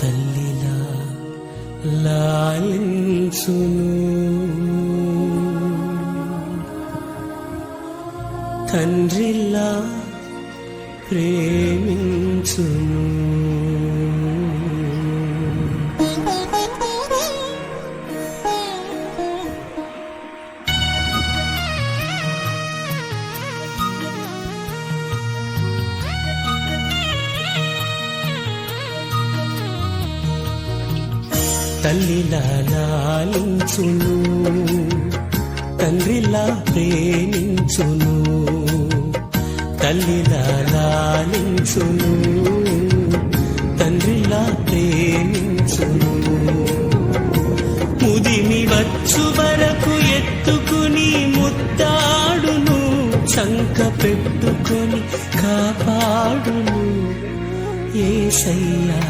తల్లిలా లాలించును. తండ్రిలా ప్రేమించును. తల్లిలా లాలించును తండ్రిలా ప్రేమించును తల్లిలా లాలించును తండ్రిలా ప్రేమించును. ముదిమి వచ్చు వరకు ఎత్తుకుని ముత్తాడును చంక పెట్టుకొని కాపాడును. ఏసయ్యా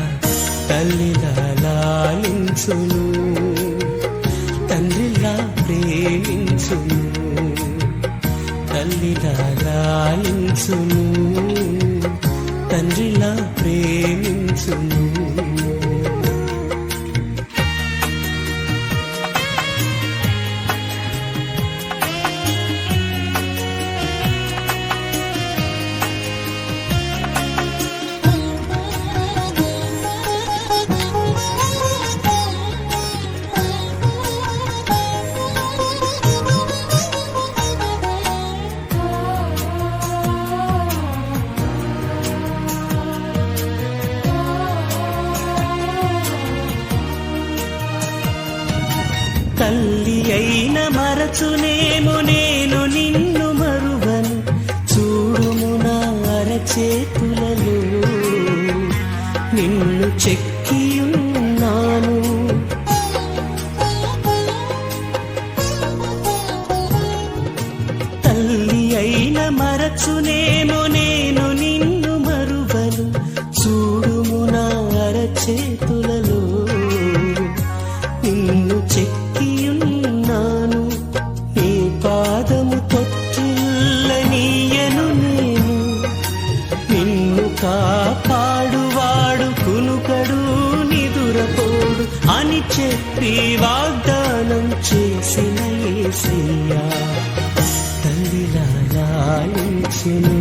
తల్లిలా ప్రేమించును తండ్రిలా ప్రేమించును తల్లిలా రాయించును తండ్రిలా ప్రేమించును. తల్లి అయిన మరచునేమో నేను నిన్ను మరువను. చూడుము నా అరచేతులలో. నిన్ను చెక్కియున్నాను. తల్లి అయిన మరచునేమో పాదము కొచ్చుల్ల నీయను నేను. నిన్ను కాపాడువాడు కునుకడు నిదురపోడు అని చెప్పి వాగ్దానం చేసిన ఏసయ్యా తండ్రి రాయించెను